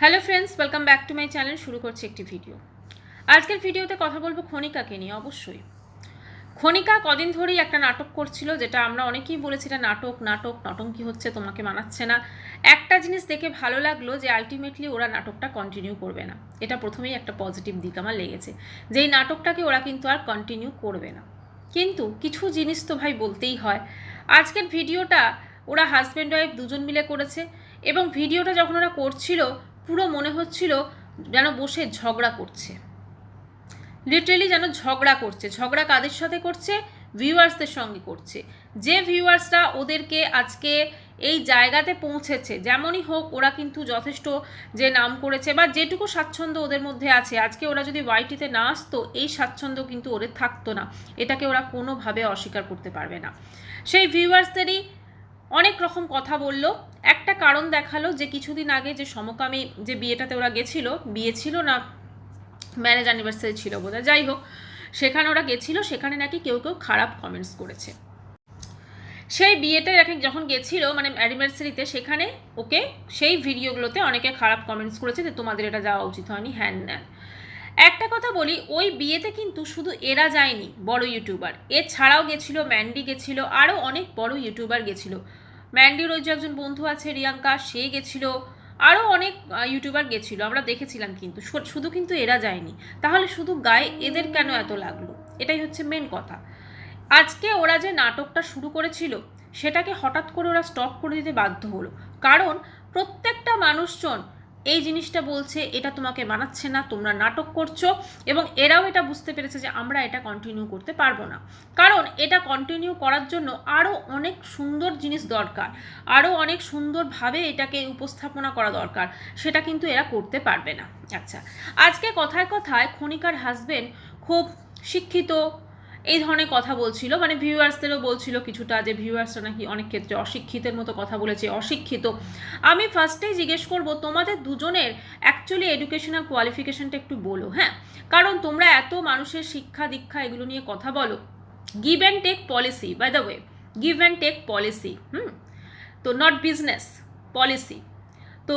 Hello friends welcome back to my channel শুরু করছি একটি ভিডিও আজকের ভিডিওতে কথা বলব খনিকাকে নিয়ে, অবশ্যই। খনিকা কদিন ধরেই একটা নাটক করছিল, যেটা আমরা অনেকেই বলেছি এটা নাটক নাটক নটঙ্কি হচ্ছে তোমাকে মানাচ্ছে না। একটা জিনিস দেখে ভালো লাগল যে আলটিমেটলি ওরা নাটকটা কন্টিনিউ করবে না। এটা প্রথমেই একটা পজিটিভ দিক আমার লেগেছে। যে এই নাটকটাকে ওরা কিন্তু আর কন্টিনিউ করবে না। কিন্তু কিছু জিনিস তো ভাই বলতেই হয়। আজকের ভিডিওটা ওরা হাজব্যান্ড ওয়াইফ দুজন মিলে করেছে এবং ভিডিওটা যখন ওরা করছিল পুরো মনে হচ্ছিল যেন বসে ঝগড়া করছে। লিটারেলি যেন ঝগড়া করছে। ঝগড়া কাদের সাথে করছে? ভিউয়ার্সদের সঙ্গে করছে। যে ভিউয়ার্সরা ওদেরকে আজকে এই জায়গাতে পৌঁছেছে, যেমনই হোক ওরা কিন্তু যথেষ্ট যে নাম করেছে বা যেটুকু স্বাচ্ছন্দ্য ওদের মধ্যে আছে। আজকে ওরা যদি ওয়াইটিতে না আসতো, এই স্বাচ্ছন্দ্য কিন্তু ওদের থাকতো না। এটাকে ওরা কোনোভাবে অস্বীকার করতে পারবে না। সেই ভিউয়ার্সদেরই অনেক রকম কথা বলল। একটা কারণ দেখাল যে কিছুদিন আগে যে সমকামী যে বিয়েটাতে ওরা গেছিল, বিয়ে ছিল না ম্যারেজ অ্যানিভার্সারি ছিল বোধহয়। যাই হোক, সেখানে ওরা গেছিল, সেখানে নাকি কেউ কেউ খারাপ কমেন্টস করেছে। সেই বিয়েতে যখন গেছিল মানে অ্যানিভার্সারিতে সেখানে ওকে সেই ভিডিওগুলোতে অনেকে খারাপ কমেন্টস করেছে যে তোমাদের এটা যাওয়া উচিত হয়নি, হ্যান ন্যান একটা কথা বলি, ওই বিয়েতে কিন্তু শুধু এরা যায়নি, বড় ইউটিউবার এছাড়াও গেছিল ম্যান্ডি গেছিল আরও অনেক বড় ইউটিউবার গেছিল। ম্যান্ডির ওই যে একজন বন্ধু আছে, রিয়াঙ্কা, সে গেছিল। আরও অনেক ইউটিউবার গেছিল, আমরা দেখেছিলাম কিন্তু শুধু কিন্তু এরা যায়নি। তাহলে শুধু গায়ে এদের কেন এত লাগল? এটাই হচ্ছে মেন কথা। আজকে ওরা যে নাটকটা শুরু করেছিল, সেটাকে হঠাৎ করে ওরা স্টপ করে দিতে বাধ্য হলো। কারণ প্রত্যেকটা মানুষজন এই জিনিসটা বলছে, এটা তোমাকে মানাচ্ছে না, তোমরা নাটক করছ। এবং এরাও এটা বুঝতে পেরেছে যে আমরা এটা কন্টিনিউ করতে পারব না। কারণ এটা কন্টিনিউ করার জন্য আরও অনেক সুন্দর জিনিস দরকার। আরও অনেক সুন্দরভাবে এটাকে উপস্থাপনা করা দরকার। সেটা কিন্তু এরা করতে পারবে না। আচ্ছা আজকে কথায় কথায় খনিকার হাজবেন্ড খুব শিক্ষিত এই ধরনের কথা বলছিল। মানে ভিউয়ার্সদেরও বলছিল কিছুটা যে ভিউয়ার্সরা নাকি অনেক ক্ষেত্রে অশিক্ষিতের মতো কথা বলেছে, অশিক্ষিত। আমি ফার্স্টেই জিজ্ঞেস করব, তোমাদের দুজনের অ্যাকচুয়ালি এডুকেশনাল কোয়ালিফিকেশনটা একটু বলো হ্যাঁ? কারণ তোমরা এত মানুষের শিক্ষা, দীক্ষা এগুলো নিয়ে কথা বলো। Give and take policy by the way give and take policy hmm? তো নট বিজনেস পলিসি তো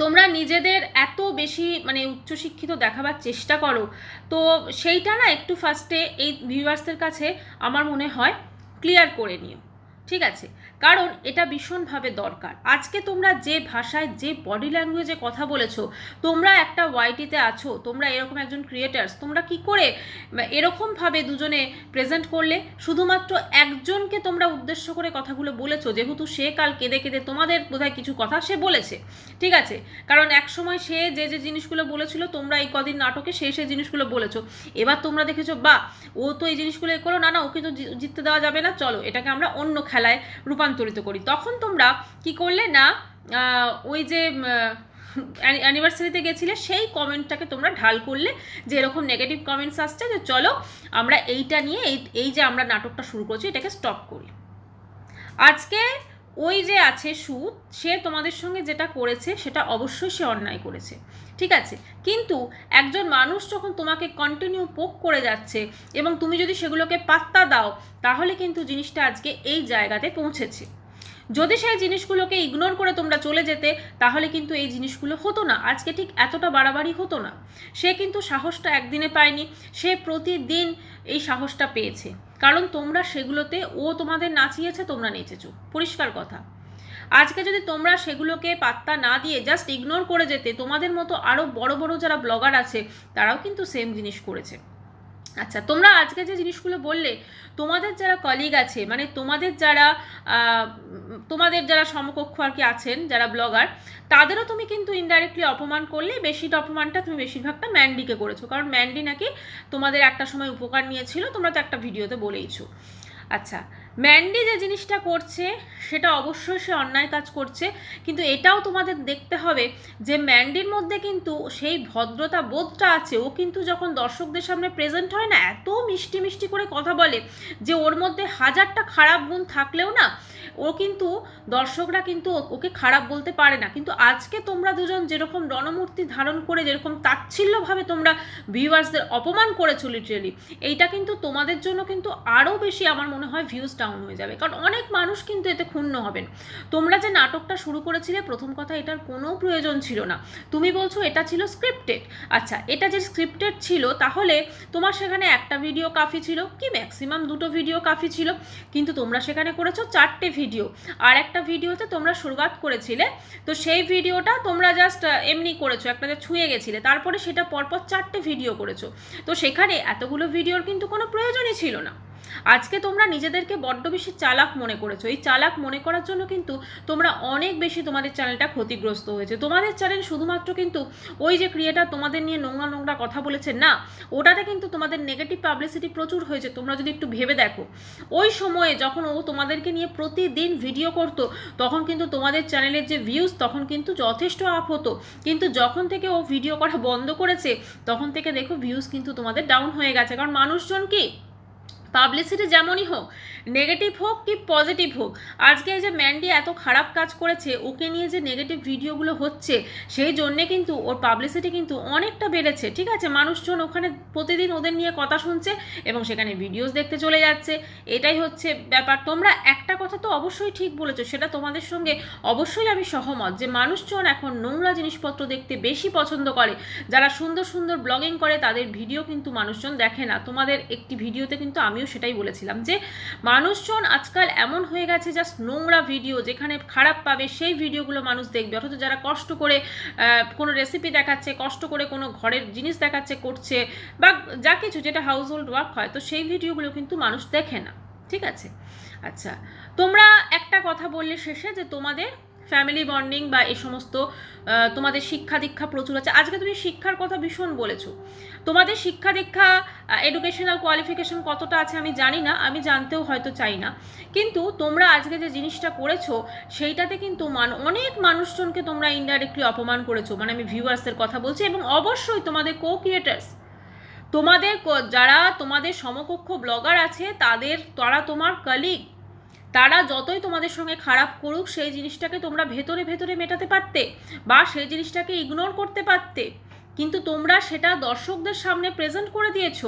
তোমরা নিজেদের এত বেশি মানে উচ্চশিক্ষিত দেখাবার চেষ্টা করো, তো সেইটা না একটু ফার্স্টে এই ভিউয়ার্সদের কাছে আমার মনে হয় ক্লিয়ার করে নিও, ঠিক আছে? কারণ এটা ভীষণভাবে দরকার। আজকে তোমরা যে ভাষায়, যে বডি ল্যাঙ্গুয়েজে কথা বলেছ, তোমরা একটা ওয়াইটিতে আছো, তোমরা এরকম একজন ক্রিয়েটার্স তোমরা কি করে এরকমভাবে দুজনে প্রেজেন্ট করলে? শুধুমাত্র একজনকে তোমরা উদ্দেশ্য করে কথাগুলো বলেছ, যেহেতু সে কাল কেঁদে কেঁদে তোমাদের বোধহয় কিছু কথা সে বলেছে। ঠিক আছে? কারণ এক সময় সে যে যে জিনিসগুলো বলেছিল, তোমরা এই কদিন নাটকে সে সেই জিনিসগুলো বলেছ। এবার তোমরা দেখেছ বা ও তো এই জিনিসগুলো এ করো না না, ওকে তো জিততে দেওয়া যাবে না। চলো, এটাকে আমরা অন্য খেলায় রূপান্তরিত করি। তখন তোমরা কি করলে না ওই যে অ্যানিভার্সারিতে গেছিলে, সেই কমেন্টটাকে তোমরা ঢাল করলে যে এরকম নেগেটিভ কমেন্টস আসছে যে চলো আমরা এইটা নিয়ে এই এই যে আমরা নাটকটা শুরু করছি, এটাকে স্টপ করি। আজকে ওই যে আছে সুদ, সে তোমাদের সঙ্গে যেটা করেছে, সেটা অবশ্যই সে অন্যায় করেছে। ঠিক আছে? কিন্তু একজন মানুষ যখন তোমাকে কন্টিনিউ পোক করে যাচ্ছে এবং তুমি যদি সেগুলোকে পাত্তা দাও, তাহলে কিন্তু জিনিসটা আজকে এই জায়গাতে পৌঁছেছে। যদি সেই জিনিসগুলোকে ইগনোর করে তোমরা চলে যেতে, তাহলে কিন্তু এই জিনিসগুলো হতো না। আজকে ঠিক এতটা বাড়াবাড়ি হতো না। সে কিন্তু সাহসটা একদিনে পায়নি, সে প্রতিদিন এই সাহসটা পেয়েছে। কারণ তোমরা সেগুলোতে, ও তোমাদের নাচিয়েছে, তোমরা নেচেছো। পরিষ্কার কথা। আজকে যদি তোমরা সেগুলোকে পাত্তা না দিয়ে জাস্ট ইগনোর করে যেতে, তোমাদের মতো আরও বড় বড় যারা ব্লগার আছে, তারাও কিন্তু সেম জিনিস করেছে। আচ্ছা তোমরা আজকে যে জিনিসগুলো বললে, তোমাদের যারা কলিগ আছে মানে তোমাদের যারা তোমাদের যারা সমকক্ষ আর কি আছেন, যারা ব্লগার তাদেরও তুমি কিন্তু ইনডাইরেক্টলি অপমান করলে বেশিটা অপমানটা তুমি বেশিরভাগটা ম্যান্ডিকে করেছ। কারণ ম্যান্ডি নাকি তোমাদের একটা সময় উপকার নিয়েছিল, তোমরা তো একটা ভিডিওতে বলেইছো। আচ্ছা ম্যান্ডি যে জিনিসটা করছে, সেটা অবশ্যই সে অন্যায় কাজ করছে, কিন্তু এটাও তোমাদের দেখতে হবে যে ম্যান্ডির মধ্যে কিন্তু সেই ভদ্রতা বোধটা আছে। ও কিন্তু যখন দর্শকদের সামনে প্রেজেন্ট হয় না, এত মিষ্টি মিষ্টি করে কথা বলে যে ওর মধ্যে হাজারটা খারাপ গুণ থাকলেও না, ও কিন্তু দর্শকরা কিন্তু ওকে খারাপ বলতে পারে না। কিন্তু আজকে তোমরা দুজন যেরকম রণমূর্তি ধারণ করে, যেরকম তাচ্ছিল্যভাবে তোমরা ভিউয়ার্সদের অপমান করেছ লিটারেলি এইটা কিন্তু তোমাদের জন্য কিন্তু আরও বেশি আমার মনে হয় ভিউজটা ডাউন হয়ে যাবে। কারণ অনেক মানুষ কিন্তু এতে ক্ষুণ্ণ হবেন। তোমরা যে নাটকটা শুরু করেছিলে, প্রথম কথা এটার কোনো প্রয়োজন ছিল না। তুমি বলছো এটা ছিল স্ক্রিপ্টেড আচ্ছা এটা যে স্ক্রিপ্টেড ছিল, তাহলে তোমার সেখানে একটা ভিডিও কাফি ছিল, কি ম্যাক্সিমাম দুটো ভিডিও কাফি ছিল, কিন্তু তোমরা সেখানে করেছ চারটে ভিডিও আর একটা ভিডিওতে তোমরা শুরুয়াত করেছিলে, তো সেই ভিডিওটা তোমরা জাস্ট এমনি করেছ, একটা যা ছুঁয়ে গেছিলে, তারপরে সেটা পরপর চারটে ভিডিও করেছ। তো সেখানে এতগুলো ভিডিওর কিন্তু কোনো প্রয়োজনই ছিল না। আজকে তোমরা নিজেদেরকে বড্ড বেশি চালাক মনে করেছ। এই চালাক মনে করার জন্য কিন্তু তোমরা অনেক বেশি তোমাদের চ্যানেলটা ক্ষতিগ্রস্ত হয়েছে। তোমাদের চ্যানেল শুধুমাত্র কিন্তু ওই যে ক্রিয়েটার তোমাদের নিয়ে নোংরা নোংরা কথা বলেছে, না, ওটাতে কিন্তু তোমাদের নেগেটিভ পাবলিসিটি প্রচুর হয়েছে, তোমরা যদি একটু ভেবে দেখো। ওই সময়ে যখন ও তোমাদেরকে নিয়ে প্রতিদিন ভিডিও করতো, তখন কিন্তু তোমাদের চ্যানেলের যে ভিউজ তখন কিন্তু যথেষ্ট আপ হতো। কিন্তু যখন থেকে ও ভিডিও করা বন্ধ করেছে, তখন থেকে দেখো ভিউজ কিন্তু তোমাদের ডাউন হয়ে গেছে। কারণ মানুষজন কি? পাবলিসিটি যেমনই হোক নেগেটিভ হোক কি পজিটিভ হোক, আজকে এই যে ম্যান্ডি এত খারাপ কাজ করেছে, ওকে নিয়ে যে নেগেটিভ ভিডিওগুলো হচ্ছে, সেই জন্যে কিন্তু ওর পাবলিসিটি কিন্তু অনেকটা বেড়েছে, ঠিক আছে? মানুষজন ওখানে প্রতিদিন ওদের নিয়ে কথা শুনছে এবং সেখানে ভিডিওস দেখতে চলে যাচ্ছে, এটাই হচ্ছে ব্যাপার। তোমরা একটা কথা তো অবশ্যই ঠিক বলেছ, সেটা তোমাদের সঙ্গে অবশ্যই আমি সহমত যে মানুষজন এখন নোংরা জিনিসপত্র দেখতে বেশি পছন্দ করে। যারা সুন্দর সুন্দর ব্লগিং করে, তাদের ভিডিও কিন্তু মানুষজন দেখে না। তোমাদের একটি ভিডিওতে কিন্তু আমিও সেটাই বলেছিলাম যে মানুষজন আজকাল এমন হয়ে গেছে জাস্ট নোংরা ভিডিও যেখানে খারাপ পাবে সেই ভিডিওগুলো মানুষ দেখবে। অথচ যারা কষ্ট করে কোনো রেসিপি দেখাচ্ছে, কষ্ট করে কোনো ঘরের জিনিস দেখাচ্ছে, করছে বা যা কিছু যেটা হাউস হোল্ড ওয়ার্ক হয়, তো সেই ভিডিওগুলো কিন্তু মানুষ দেখে না। ঠিক আছে? আচ্ছা তোমরা একটা কথা বললে শেষে যে তোমাদের ফ্যামিলি বন্ডিং বা এই সমস্ত তোমাদের শিক্ষা দীক্ষা প্রচুর আছে। আজকে তুমি শিক্ষার কথা ভীষণ বলেছ। তোমাদের শিক্ষা দীক্ষা এডুকেশনাল কোয়ালিফিকেশন কতটা আছে আমি জানি না, আমি জানতেও হয়তো চাই না। কিন্তু তোমরা আজকে যে জিনিসটা করেছ, সেইটাতে কিন্তু মান, অনেক মানুষজনকে তোমরা ইনডাইরেক্টলি অপমান করেছ। মানে আমি ভিউয়ার্সের কথা বলছি এবং অবশ্যই তোমাদের কো ক্রিয়েটার্স তোমাদের যারা তোমাদের সমকক্ষ ব্লগার আছে, তাদের, তারা তোমার কলিগ তারা যতই তোমাদের সঙ্গে খারাপ করুক, সেই জিনিসটাকে তোমরা ভেতরে ভেতরে মেটাতে পারতে বা সেই জিনিসটাকে ইগনোর করতে পারতে। কিন্তু তোমরা সেটা দর্শকদের সামনে প্রেজেন্ট করে দিয়েছ,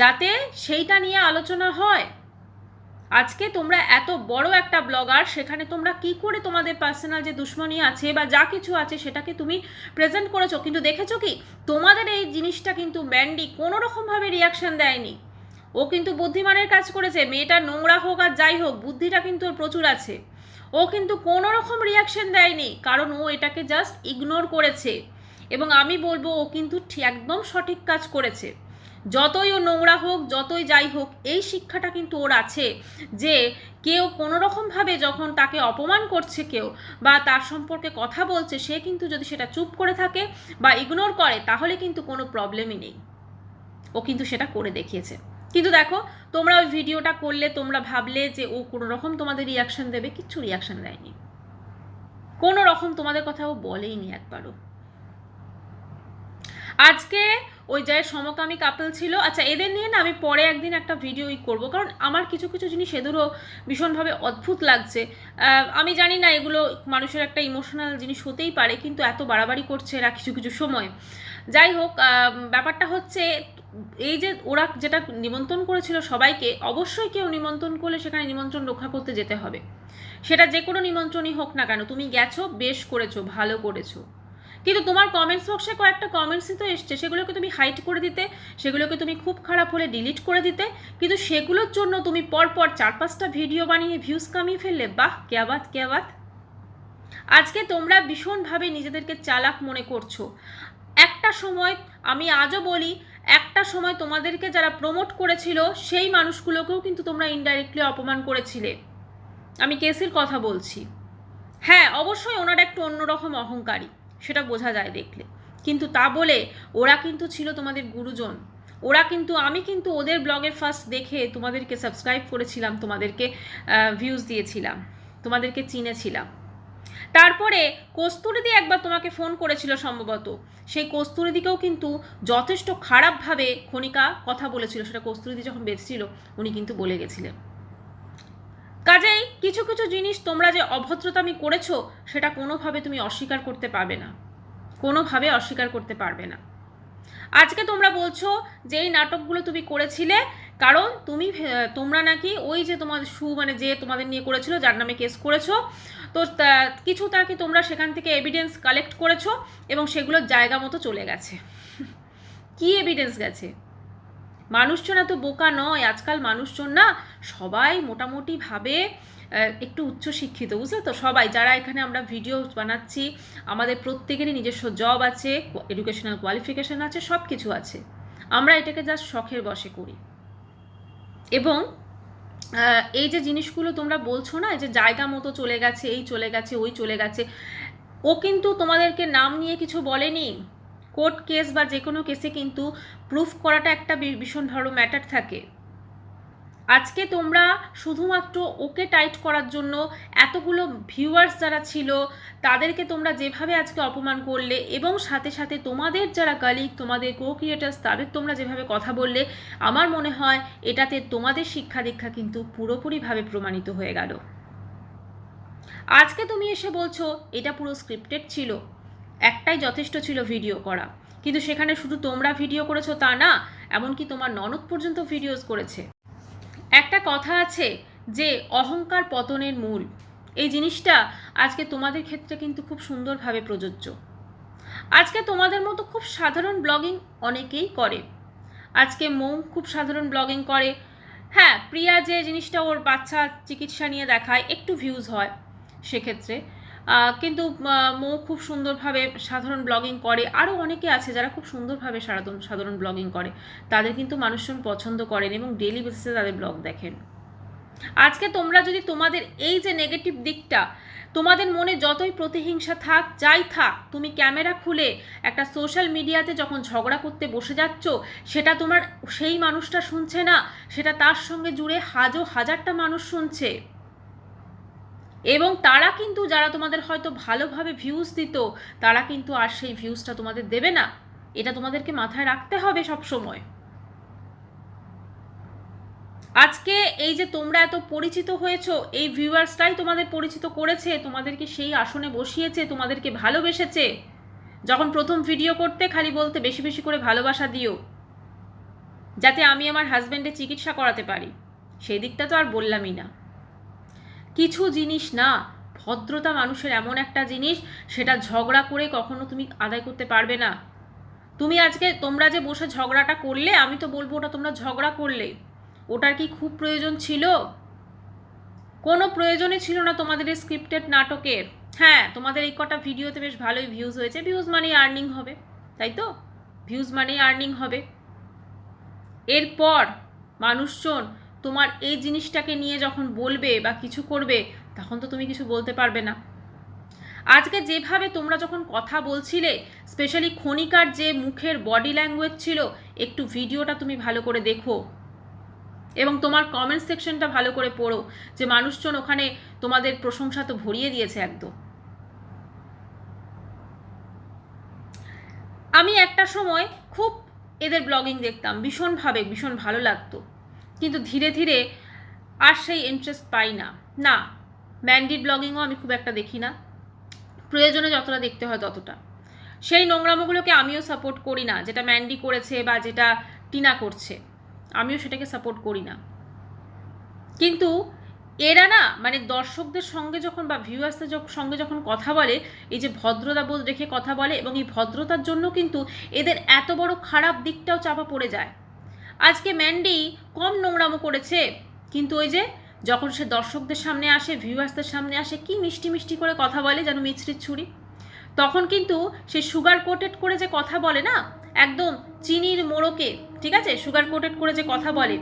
যাতে সেইটা নিয়ে আলোচনা হয়। আজকে তোমরা এত বড় একটা ব্লগার, সেখানে তোমরা কি করে তোমাদের পার্সোনাল যে দুশ্মনী আছে বা যা কিছু আছে, সেটাকে তুমি প্রেজেন্ট করেছ? কিন্তু দেখেছ কি, তোমাদের এই জিনিসটা কিন্তু ম্যান্ডি কোনো রকমভাবে রিয়াকশন দেয়নি। ও কিন্তু বুদ্ধিমানের কাজ করেছে, মেয়েটা নোংরা হোক আর যাই হোক, বুদ্ধিটা কিন্তু ওর প্রচুর আছে। ও কিন্তু কোনো রকম রিয়াকশন দেয়নি, কারণ ও এটাকে জাস্ট ইগনোর করেছে। এবং আমি বলব, ও কিন্তু একদম সঠিক কাজ করেছে। যতই ও নোংরা হোক, যতই যাই হোক, এই শিক্ষাটা কিন্তু ওর আছে যে কেউ কোনো রকমভাবে যখন তাকে অপমান করছে কেউ বা তার সম্পর্কে কথা বলছে, সে কিন্তু যদি সেটা চুপ করে থাকে বা ইগনোর করে, তাহলে কিন্তু কোনো প্রবলেমই নেই। ও কিন্তু সেটা করে দেখিয়েছে। কিন্তু দেখো, তোমরা ওই ভিডিওটা করলে, তোমরা ভাবলে যে ও কোনো রকম তোমাদের রিয়াকশান দেবে, কিচ্ছু রিয়াকশন দেয়নি। কোনো রকম তোমাদের কথা ও বলেইনি একবারও। আজকে ওই যে সমকামী কাপল ছিল আচ্ছা এদের নিয়ে না আমি পরে একদিন একটা ভিডিওই করব, কারণ আমার কিছু কিছু জিনিস এদেরও ভীষণভাবে অদ্ভুত লাগছে। আমি জানি না এগুলো মানুষের একটা ইমোশনাল জিনিস হতেই পারে, কিন্তু এত বাড়াবাড়ি করছে এরা কিছু কিছু সময়। যাই হোক ব্যাপারটা হচ্ছে এই যে ওরা যেটা নিমন্ত্রণ করেছিল সবাইকে, অবশ্যই কেউ নিমন্ত্রণ করলে সেখানে নিমন্ত্রণ রক্ষা করতে যেতে হবে। সেটা যে কোনো নিমন্ত্রণই হোক না কেন, তুমি গেছো, বেশ করেছ, ভালো করেছ। কিন্তু তোমার কমেন্টস বক্সে কয়েকটা কমেন্টসই তো এসছে, সেগুলোকে তুমি হাইট করে দিতে, সেগুলোকে তুমি খুব খারাপ হলে ডিলিট করে দিতে, কিন্তু সেগুলোর জন্য তুমি পরপর চার পাঁচটা ভিডিও বানিয়ে ভিউজ কামিয়ে ফেললে, বাহ কেয়াবাত কেয়াবাত আজকে তোমরা ভীষণভাবে নিজেদেরকে চালাক মনে করছ। একটা সময় আমি আজও বলি একটা সময় তোমাদেরকে যারা প্রমোট করেছিল, সেই মানুষগুলোকেও কিন্তু তোমরা ইনডাইরেক্টলি অপমান করেছিলে। আমি কেসির কথা বলছি। হ্যাঁ অবশ্যই ওনার একটু অন্যরকম অহংকারী, সেটা বোঝা যায় দেখলে। কিন্তু তা বলে ওরা কিন্তু ছিল তোমাদের গুরুজন। ওরা কিন্তু, আমি কিন্তু ওদের ব্লগে ফার্স্ট দেখে তোমাদেরকে সাবস্ক্রাইব করেছিলাম, তোমাদেরকে ভিউজ দিয়েছিলাম, তোমাদেরকে চিনেছিলাম। তারপরে কস্তুরিদি একবার তোমাকে ফোন করেছিল সম্ভবত। সেই কস্তুরিদিকেও কিন্তু যথেষ্ট খারাপভাবে খনিকা কথা বলেছিল, সেটা কস্তুরিদি যখন বেঁচেছিল, উনি কিন্তু বলে গেছিলেন। কাজেই কিছু কিছু জিনিস তোমরা যে অভদ্রতা অভদ্রতামি করেছ, সেটা কোনোভাবে তুমি অস্বীকার করতে পারবে না। কোনোভাবে অস্বীকার করতে পারবে না। আজকে তোমরা বলছো যে এই নাটকগুলো তুমি করেছিলে কারণ তুমি তোমরা নাকি ওই যে তোমাদের সু মানে যে তোমাদের নিয়ে করেছিল, যার নামে কেস করেছ তো কিছু তাকে তোমরা সেখান থেকে এভিডেন্স কালেক্ট করেছ এবং সেগুলোর জায়গা মতো চলে গেছে? কি এভিডেন্স গেছে? মানুষজন এত বোকা নয় আজকাল মানুষজন না সবাই মোটামুটি ভাবে আহ, একটু উচ্চশিক্ষিত বুঝলে তো? সবাই যারা এখানে আমরা ভিডিও বানাচ্ছি আমাদের প্রত্যেকেরই নিজস্ব জব আছে এডুকেশনাল কোয়ালিফিকেশন আছে সব কিছু আছে। আমরা এটাকে জাস্ট শখের বসে করি। এবং এই যে জিনিসগুলো তোমরা বলছো না যে জায়গা মতো চলে গেছে, এই চলে গেছে, ওই চলে গেছে, ও কিন্তু তোমাদেরকে নাম নিয়ে কিছু বলেনি। কোর্ট কেস বা যে কোনো কেসে কিন্তু প্রুফ করাটা একটা ভীষণ ধরো ম্যাটার থাকে। আজকে তোমরা শুধুমাত্র ওকে টাইট করার জন্য এতগুলো ভিউয়ার্স যারা ছিল, তাদেরকে তোমরা যেভাবে আজকে অপমান করলে এবং সাথে সাথে তোমাদের যারা কালিগ তোমাদের কো ক্রিয়েটার্স তাদের তোমরা যেভাবে কথা বললে, আমার মনে হয় এটাতে তোমাদের শিক্ষা দীক্ষা কিন্তু পুরোপুরিভাবে প্রমাণিত হয়ে গেল। আজকে তুমি এসে বলছো, এটা পুরো স্ক্রিপ্টেড ছিল, একটাই যথেষ্ট ছিল ভিডিও করা। কিন্তু সেখানে শুধু তোমরা ভিডিও করেছ তা না, এমনকি তোমার ননদ পর্যন্ত ভিডিওস করেছে। একটা কথা আছে যে অহংকার পতনের মূল। এই জিনিসটা আজকে তোমাদের ক্ষেত্রে কিন্তু খুব সুন্দরভাবে প্রযোজ্য। আজকে তোমাদের মতো খুব সাধারণ ব্লগিং অনেকেই করে। আজকে মৌ খুব সাধারণ ব্লগিং করে। হ্যাঁ প্রিয়া যে জিনিসটা ওর বাচ্চা চিকিৎসা নিয়ে দেখায়, একটু ভিউজ হয় সেক্ষেত্রে। কিন্তু মৌ খুব সুন্দরভাবে সাধারণ ব্লগিং করে। আরও অনেকে আছে যারা খুব সুন্দরভাবে সাধারণ সাধারণ ব্লগিং করে। তাদের কিন্তু মানুষজন পছন্দ করেন এবং ডেলি বেসিসে তাদের ব্লগ দেখেন। আজকে তোমরা যদি তোমাদের এই যে নেগেটিভ দিকটা, তোমাদের মনে যতই প্রতিহিংসা থাক, যাই থাক, তুমি ক্যামেরা খুলে একটা সোশ্যাল মিডিয়াতে যখন ঝগড়া করতে বসে যাচ্ছ, সেটা তোমার সেই মানুষটা শুনছে না, সেটা তার সঙ্গে জুড়ে হাজো হাজারটা মানুষ শুনছে। এবং তারা কিন্তু যারা তোমাদের হয়তো ভালোভাবে ভিউজ দিত, তারা কিন্তু আর সেই ভিউজটা তোমাদের দেবে না। এটা তোমাদেরকে মাথায় রাখতে হবে সব সময় আজকে এই যে তোমরা এত পরিচিত হয়েছো, এই ভিউয়ার্সটাই তোমাদের পরিচিত করেছে, তোমাদেরকে সেই আসনে বসিয়েছে, তোমাদেরকে ভালোবেসেছে। যখন প্রথম ভিডিও করতে খালি বলতে বেশি বেশি করে ভালোবাসা দিও, যাতে আমি আমার হাজব্যান্ডের চিকিৎসা করাতে পারি। সেই দিকটা তো আর বললামই না। কিছু জিনিস না, ভদ্রতা মানুষের এমন একটা জিনিস, সেটা ঝগড়া করে কখনো তুমি আদায় করতে পারবে না। তুমি আজকে তোমরা যে বসে ঝগড়াটা করলে, আমি তো বলব ওটা তোমরা ঝগড়া করলে। ওটার কি খুব প্রয়োজন ছিল? কোনো প্রয়োজনই ছিল না তোমাদের এই স্ক্রিপ্টেড নাটকের। হ্যাঁ তোমাদের এই কটা ভিডিওতে বেশ ভালোই ভিউজ হয়েছে। ভিউজ মানেই আর্নিং হবে, তাই তো? ভিউজ মানেই আর্নিং হবে। এরপর মানুষজন তোমার এই জিনিসটাকে নিয়ে যখন বলবে বা কিছু করবে, তখন তো তুমি কিছু বলতে পারবে না। আজকে যেভাবে তোমরা যখন কথা বলছিলে স্পেশালি ক্ষণিকার যে মুখের বডি ল্যাঙ্গুয়েজ ছিল, একটু ভিডিওটা তুমি ভালো করে দেখো। এবং তোমার কমেন্ট সেকশনটা ভালো করে পড়ো, যে মানুষজন ওখানে তোমাদের প্রশংসা তো ভরিয়ে দিয়েছে একদম। আমি একটা সময় খুব এদের ব্লগিং দেখতাম, ভীষণভাবে, ভীষণ ভালো লাগতো। কিন্তু ধীরে ধীরে আর সেই ইন্টারেস্ট পাই না। না ম্যান্ডির ব্লগিংও আমি খুব একটা দেখি না। প্রয়োজনে যতটা দেখতে হয় ততটা। সেই নোংরামোগুলোকে আমিও সাপোর্ট করি না, যেটা ম্যান্ডি করেছে বা যেটা টিনা করছে। আমিও সেটাকে সাপোর্ট করি না। কিন্তু এরা না মানে দর্শকদের সঙ্গে যখন বা ভিউয়ার্সদের সঙ্গে যখন কথা বলে, এই যে ভদ্রতা বোধ রেখে কথা বলে এবং এই ভদ্রতার জন্য কিন্তু এদের এত বড় খারাপ দিকটাও চাপা পড়ে যায়। আজকে ম্যান্ডি কম নোংরামো করেছে। কিন্তু ওই যে যখন সে দর্শকদের সামনে আসে, ভিউয়ার্সদের সামনে আসে, কি মিষ্টি মিষ্টি করে কথা বলে যেন মিছরির ছুরি। তখন কিন্তু সে সুগার কোটেড করে যে কথা বলে না, একদম চিনির মোড়কে, ঠিক আছে? সুগার কোটেড করে যে কথা বলে,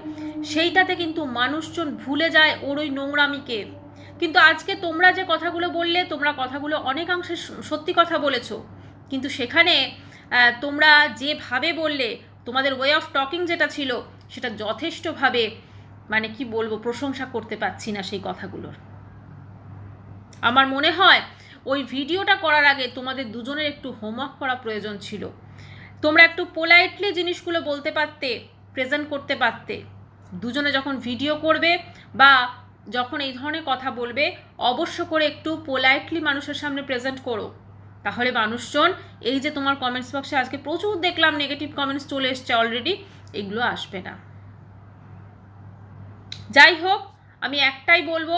সেইটাতে কিন্তু মানুষজন ভুলে যায় ওর ওই নোংরামিকে। কিন্তু আজকে তোমরা যে কথাগুলো বললে, তোমরা কথাগুলো অনেকাংশে সত্যি কথা বলেছ। কিন্তু সেখানে তোমরা যেভাবে বললে তোমাদের ওয়ে অফ টকিং যেটা ছিল, সেটা যথেষ্টভাবে মানে কি বলব, প্রশংসা করতে পারছি না সেই কথাগুলোর। আমার মনে হয়, ওই ভিডিওটা করার আগে তোমাদের দুজনের একটু হোমওয়ার্ক করা প্রয়োজন ছিল। তোমরা একটু পোলাইটলি জিনিসগুলো বলতে পারতে প্রেজেন্ট করতে পারতে। দুজনে যখন ভিডিও করবে বা যখন এই ধরনের কথা বলবে, অবশ্য করে একটু পোলাইটলি মানুষের সামনে প্রেজেন্ট করো। তাহলে মানুষজন, এই যে তোমার কমেন্টস বক্সে আজকে প্রচুর দেখলাম নেগেটিভ কমেন্টস চলে এসছে অলরেডি এগুলো আসবে না। যাই হোক, আমি একটাই বলব,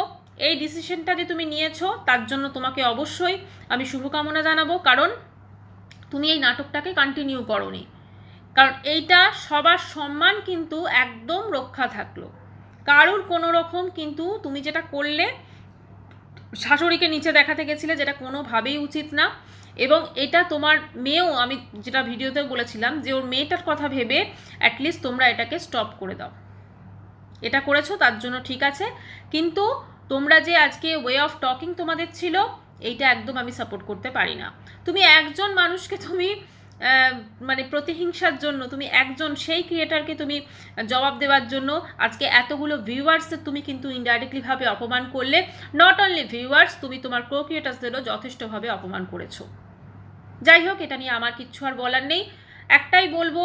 এই ডিসিশনটা যে তুমি নিয়েছো, তার জন্য তোমাকে অবশ্যই আমি শুভকামনা জানাব, কারণ তুমি এই নাটকটাকে কন্টিনিউ করনি। কারণ এইটা সবার সম্মান কিন্তু একদম রক্ষা থাকল। কারুর কোনো রকম কিন্তু তুমি যেটা করলে শাশুড়িকে নিচে দেখাতে গেছিলে, যেটা কোনোভাবেই উচিত না। এবং এটা তোমার মেয়েও, আমি যেটা ভিডিওতে বলেছিলাম যে ওর মেয়েটার কথা ভেবে অ্যাটলিস্ট তোমরা এটাকে স্টপ করে দাও। এটা করেছ, তার জন্য ঠিক আছে। কিন্তু তোমরা যে আজকে ওয়ে অফ টকিং তোমাদের ছিল, এইটা একদম আমি সাপোর্ট করতে পারি না। তুমি একজন মানুষকে তুমি মানে প্রতিহিংসার জন্য, তুমি একজন সেই ক্রিয়েটারকে তুমি জবাব দেওয়ার জন্য আজকে এতগুলো ভিউয়ার্সের তুমি কিন্তু ইনডাইরেক্টলিভাবে অপমান করলে নট অনলি ভিউয়ার্স তুমি তোমার প্রো ক্রিয়েটার্সদেরও যথেষ্টভাবে অপমান করেছ। যাই হোক, এটা নিয়ে আমার কিচ্ছু আর বলার নেই। একটাই বলব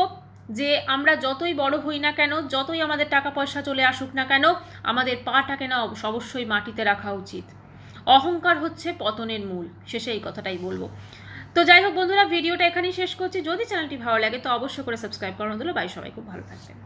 যে আমরা যতই বড় হই না কেন, যতই আমাদের টাকা পয়সা চলে আসুক না কেন, আমাদের পাটাকে না অবশ্যই মাটিতে রাখা উচিত। অহংকার হচ্ছে পতনের মূল, শেষে এই কথাটাই বলব। তো যাই হোক বন্ধুরা, ভিডিওটা এখানেই শেষ করছি। যদি চ্যানেলটি ভালো লাগে তো অবশ্যই করে সাবস্ক্রাইব করানো দিলো বাই, সবাই খুব ভালো থাকবেন।